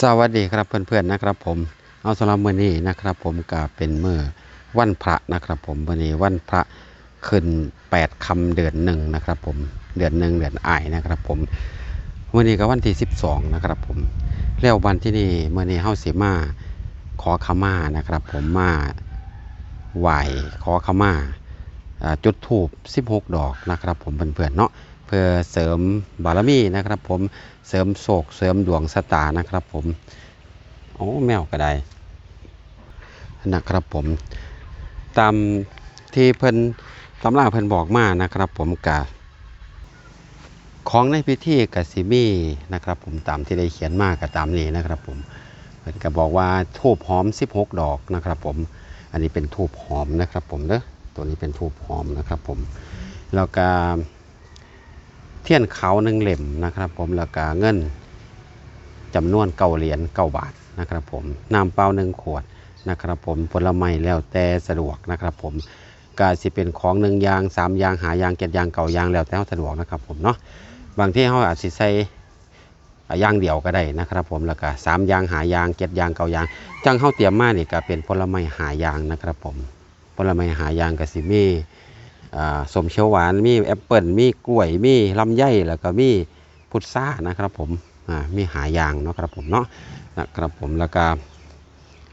สวัสดีครับเพื่อนๆนะครับ ผมเอาสำหรับมื้อนี้นะครับ ผมก็เป็นมื้อวันพระนะครับ ผมมื้อนี้วันพระขึ้นแปดคำเดือนหนึ่งนะครับ ผมเดือนหนึ่งเดือนอายนะครับ ผมมื้อนี้ก็วันที่ 12 นะครับ ผมแล้ววันที่นี่มื้อนี้เฮาสิมาขอขมานะครับ ผมมาไหว้ขอขมาจุดธูป16 ดอกนะครับ ผมเพื่อนๆเนาะ พื่อเสริมบารมีนะครับ ผมเสริมโศกเสริมดวงสตานะครับ ผมโอ้แมวก็ได้นะครับผมตามที่เพิ่นตำราเพิ่นบอกมานะครับ ผมกะของในพิธีกสิมีนะครับ ผมตามที่ได้เขียนมากกับตามนี้นะครับ ผมเพิ่นก็บอกว่าทูบหอม 16 ดอกนะครับ ผมอันนี้เป็นทูบหอมนะครับ ผมเด้อตัวนี้เป็นทูบหอมนะครับ ผมแล้วก็ เทียนขาวหนึ่งเหล่มนะครับ ผมแล้วก็เงินจำนวนเก้าเหรียญเก้าบาทนะครับผมน้ำเปล่าหนึ่งขวดนะครับผมผลไม้แล้วแต่สะดวกนะครับผมก็สิเป็นของหนึ่งยางสามยางหายางเจ็ดยางเก่ายางแล้วแต่เราสะดวกนะครับผมเนาะบางที่เขาอาจสิใส่ยางเดียวก็ได้นะครับผมแล้วก็สามยางหายางเจ็ดยางเก่ายางจังเข้าเตรียมมาเนี่ก็เป็นผลไม้หายางนะครับผมผลไม้หายางก็สิมีอ่ สมเขียวหวานมีแอปเปิลมีกล้วยมีลำไยแล้วก็มีพุทรานะครับผมมีหายางเนาะครับผมเนาะนะครับผมแล้วก็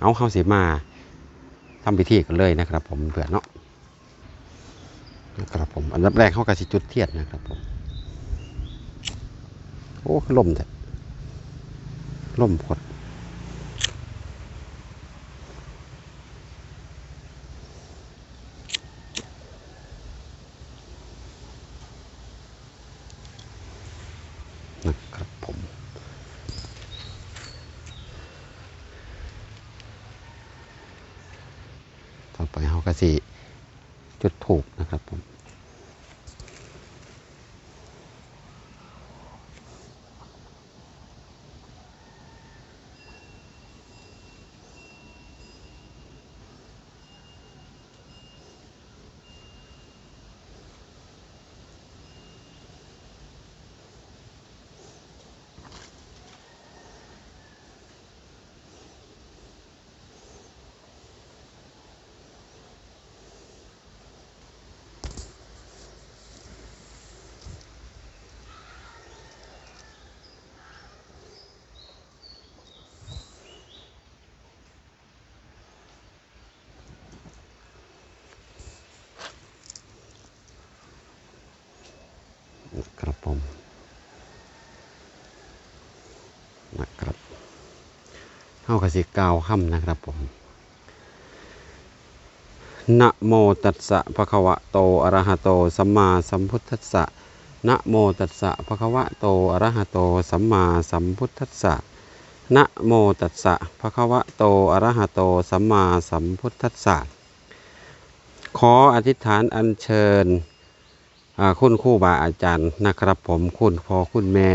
เอาเข้าสีมาทำพิธีกันเลยนะครับ ผมเผื่อเนาะนะครับผมอันดับแรกเข้ากระสิจุดเทียนนะครับผมโอ้ลมเถอะล่มพดนะครับผม ต่อไปเขากระสิจุดถูกนะครับผม เฮากสิกล่าวคำนะครับผมนะโมตัสสะภะคะวะโตอะระหะโต สัมมาสัมพุทธัสสะนะโมตัสสะภะคะวะโตอะระหะโต สัมมาสัมพุทธัสสะนะโมตัสสะภะคะวะโตอะระหะโต สัมมาสัมพุทธัสสะขออธิษฐานอัญเชิญ คุณคู่บาอาจารย์นะครับ ผมคุณพ่อคุณแม่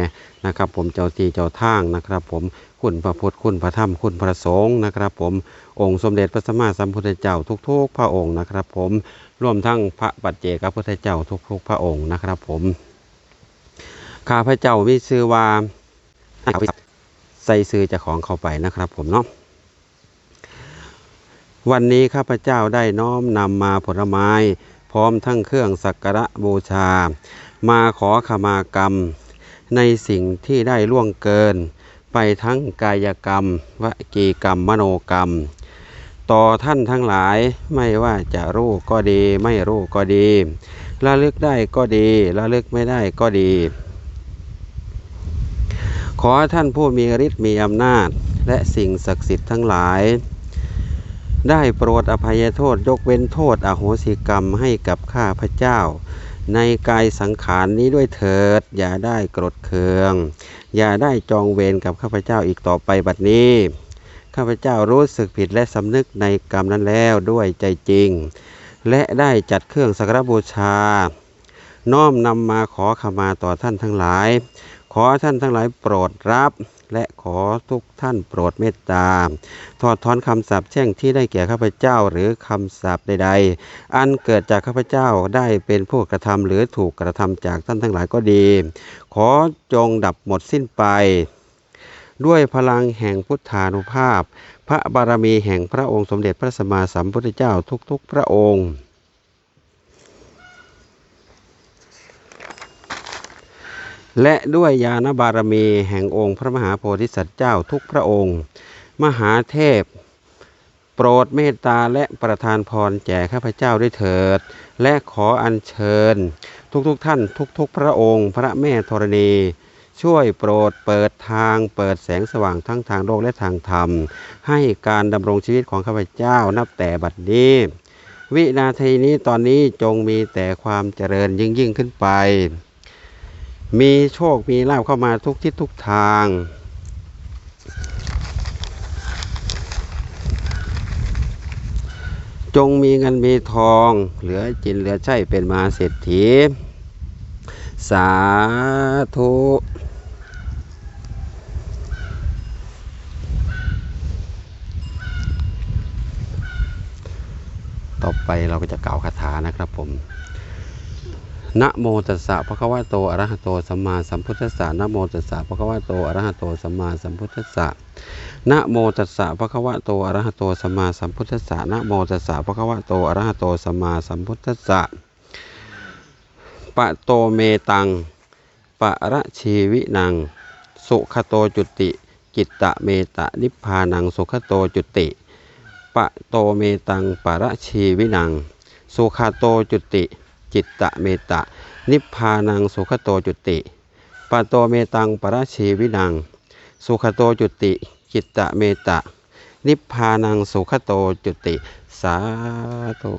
นะครับ ผมเจ้าที่เจ้าทางนะครับ ผมคุณพระพุทธคุณพระธรรมคุณพระสงฆ์นะครับ ผมองค์สมเด็จพระสัมมาสัมพุทธเจ้าทุก ๆ พระองค์นะครับ ผมรวมทั้งพระปัจเจกพระพุทธเจ้าทุก ๆ พระองค์นะครับ ผมข้าพระเจ้ามีชื่อว่าใส่ซื้อจ้าของเข้าไปนะครับ ผมเนาะวันนี้ข้าพเจ้าได้น้อมนำมาผลไม้ พร้อมทั้งเครื่องสักการะบูชา มาขอขมากรรม ในสิ่งที่ได้ล่วงเกิน ไปทั้งกายกรรมวจีกรรมมโนกรรม ต่อท่านทั้งหลายไม่ว่าจะรู้ก็ดีไม่รู้ก็ดีระลึกได้ก็ดีระลึกไม่ได้ก็ดี ขอท่านผู้มีฤทธิ์มีอำนาจ และสิ่งศักดิ์สิทธิ์ทั้งหลาย ได้โปรดอภัยโทษยกเว้นโทษอโหสิกรรมให้กับข้าพเจ้า ในกายสังขารนี้ด้วยเถิด อย่าได้กรดเคือง อย่าได้จองเวรกับข้าพเจ้าอีกต่อไปบัดนี้ ข้าพเจ้ารู้สึกผิดและสำนึกในกรรมนั้นแล้วด้วยใจจริง และได้จัดเครื่องสักการบูชา น้อมนำมาขอขมาต่อท่านทั้งหลาย ขอท่านทั้งหลายโปรดรับ และขอทุกท่านโปรดเมตตาถอดถอนคำสาปแช่งที่ได้แก่ข้าพเจ้าหรือคำสาปใด ๆ อันเกิดจากข้าพเจ้าได้เป็นผู้กระทำหรือถูกกระทำจากท่านทั้งหลายก็ดี ขอจงดับหมดสิ้นไป ด้วยพลังแห่งพุทธานุภาพ พระบารมีแห่งพระองค์สมเด็จพระสัมมาสัมพุทธเจ้าทุกๆ พระองค์ และด้วยญาณบารมีแห่งองค์พระมหาโพธิสัตว์เจ้าทุกพระองค์ มหาเทพ โปรดเมตตาและประทานพรแก่ข้าพเจ้าด้วยเถิด และขออัญเชิญ ทุกๆทท่านทุกๆ พระองค์ พระแม่ธรณี ช่วยโปรดเปิดทางเปิดแสงสว่างทั้งทางโลกและทางธรรม ให้การดำรงชีวิตของข้าพเจ้านับแต่บัดนี้วินาทีนี้ตอนนี้จงมีแต่ความเจริญยิ่งยิ่งขึ้นไป มีโชค มีลาภเข้ามาทุกทิศทุกทาง จงมีเงินมีทอง เหลือจินเหลือใช้เป็นมหาเศรษฐี สาธุต่อไปเราก็จะกล่าวคาถานะครับผม นะโมตัสสะภะควะโตอะระหะโตสัมมาสัมพุทธัสสะนะโมตัสสะภะควะโตอะระหะโตสัมมาสัมพุทธัสสะนะโมตัสสะภะควะโตอะระหะโตสัมมาสัมพุทธัสสะนะโมตัสสะภะควะโตอะระหะโตสัมมาสัมพุทธัสสะปะโตเมตังปะระชีวินัง สุขโตจุติจิตตะเมตะนิพพานังสุขโตจุติปะโตเมตังปะระชีวินัง สุขโตจุติ จิตตะเมตะ นิพพานังสุขโตจุติปะโตเมตังประชีวินัง สุขโตจุติ จิตตะเมตะ นิพพานังสุขโตจุติ สาธุ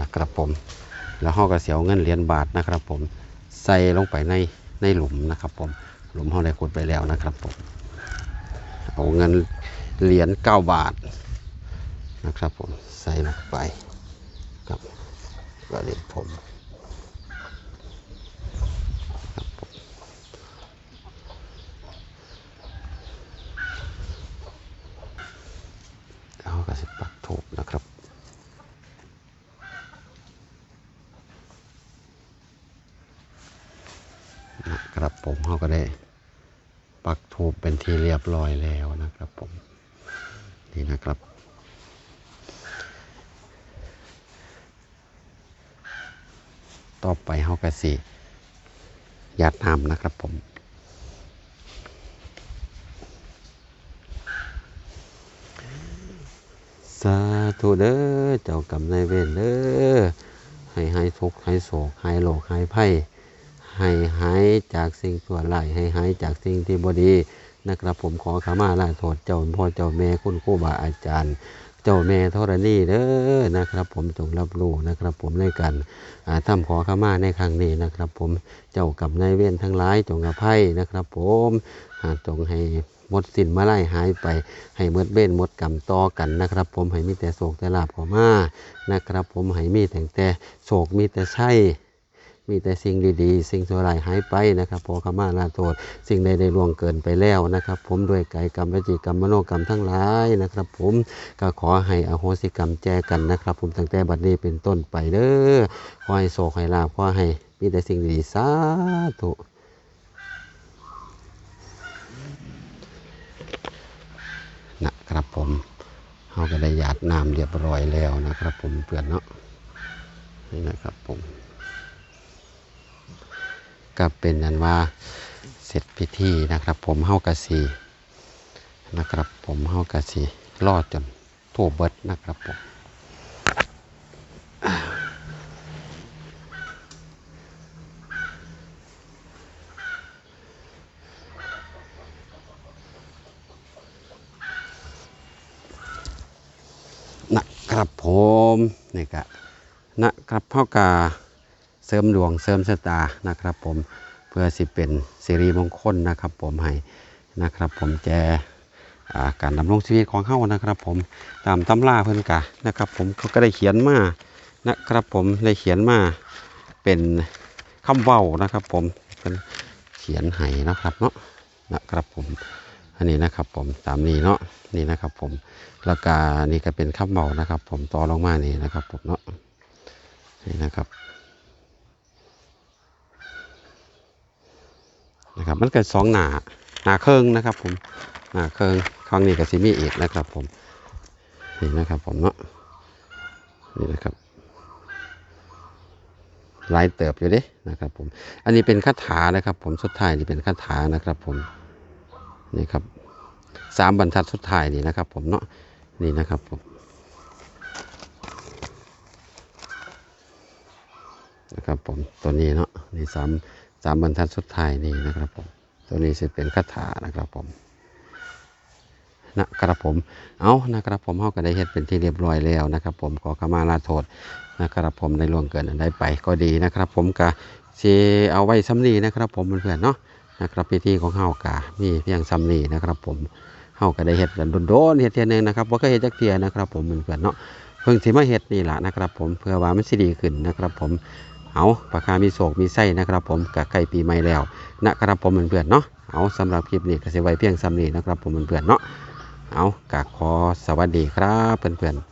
นะครับผม แล้วห้อก็เสียวเงินเหรียญบาทนะครับผม ใส่ลงไปในในหลุมนะครับผม หลุมห้องได้ขุดไปแล้วนะครับผม เอาเงิน เหรียญเก้าบาทนะครับผมใส่ลงไปครับกระเด็นผมครับผมเอากระสิบปักถูกนะครับนะครับผมเขาก็ได้ปักถูกเป็นที่เรียบร้อยแล้วนะครับ นี่นะครับ ต่อไปเฮากะสิยัดน้ำนะครับผมสาธุเด้อเจ้ากรรมนายเวรเด้อให้หายทุกข์หายโศกหายโรคหายภัยให้หายจากสิ่งชั่วร้ายให้หายจากสิ่งที่บดี นะครับผมขอขมาลาโทษเจ้าพ่อเจ้าแม่คุณครูบาอาจารย์ เจ้าแม่ธรณีเด้อนะครับ ผมจงรับรู้นะครับ ผมในการอ่าขอขมาในครั้งนี้นะครับ ผมเจ้ากับนายเวรทั้งหลายจงอภัยนะครับ ผมจงให้หมดสิ้นมาไล่หายไป ให้หมดเบ้นหมดกรรมต่อกันนะครับ ผมให้มีแต่โศกแต่ลาบขอมานะครับ ผมให้มีแต่แต่โศกมีแต่ใช่ มีแต่สิ่งดีๆ สิ่งชั่วร้ายหายไปนะครับขอขมาลาโทษ สิ่งใดได้ล่วงเกินไปแล้วนะครับ ผมด้วยกายกรรมวจีกรรมมโนกรรมทั้งหลายนะครับ ผมก็ขอให้อโหสิกรรมแจกันนะครับ ผมตั้งแต่บัดนี้เป็นต้นไปเด้อขอให้โศกให้ลาภขอให้มีแต่สิ่งดีๆสาธุนะครับผมเขาก็ได้หยาดน้ำเรียบร้อยแล้วนะครับ ผมเพื่อนเนาะนี่นะครับผม ก็เป็นอันว่าเสร็จพิธีนะครับ ผมเฮากะสีนะครับ ผมเฮากะสีรอดจนทั่วเบิดนะครับผมนะครับผมนี่ก็นะครับเฮากา เสริมดวงเสริมชะตานะครับ ผมเพื่อสิเป็นสิริมงคลนะครับ ผมให้นะครับ ผมแจการดำรงชีวิตของเขานะครับ ผมตามตำราเพิ่นกะนะครับ ผมเขาก็ได้เขียนมานะครับ ผมได้เขียนมาเป็นคำเว้านะครับ ผมเป็นเขียนให้นะครับเนาะนะครับผมอันนี้นะครับ ผมตามนี้เนาะนี่นะครับ ผมแล้วก็นี่ก็เป็นคำเว้านะครับ ผมต่อลงมานี่นะครับ ผมเนาะนี่นะครับ นะครับมันเก็สองหนาหนาเครื่องนะครับ ผมหนาเครื่องครั้งนี้ก็สิมีอีกนะครับ ผมนี่นะครับ ผมเนาะนี่นะครับลายเติบอยู่ด้นะครับ ผม อันนี้เป็นคาถานะครับ ผมสุดท้ายนี่เป็นคาถานะครับ ผมนี่ครับสามบรรทัดสุดท้ายนี่นะครับ ผมเนาะนี่นะครับผมนะครับผมตัวนี้เนาะนี่สาม สามบรรทัดสุดท้ายนี่นะครับผมตัวนี้จะเป็นคาถานะครับผมนะครับผม เอานะครับผมเฮาก็ได้เฮ็ดเป็นที่เรียบร้อยแล้วนะครับ ผมขอขมาลาโทษนะครับผมได้ล่วงเกินอันใดไปก็ดีนะครับ ผมก็สิเอาไว้ซ้ำนีนะครับ ผมเพื่อนๆเนาะนะครับพิธีของเฮากะมีเพียงซ้ำนีนะครับ ผมเฮาก็ได้เฮ็ดกันโดนๆเฮ็ดเทียหนึงนะครับบ่เคยเฮ็ดจักเทียนะครับ ผมเพื่อนๆเนาะเพิ่งสิมาเฮ็ดนี่ล่ะนะครับ ผมเพื่อว่ามันสิดีขึ้นนะครับ ผม เอาปากกามีโศกมีไส้นะครับผมกับไก่ปีใหม่แล้วนะครับผมเพื่อนๆเนาะเอาสำหรับคลิปนี้ก็สิไว้เพียงซ้ำนี้นะครับผมเพื่อนๆเนาะเอากะขอสวัสดีครับเพื่อนๆ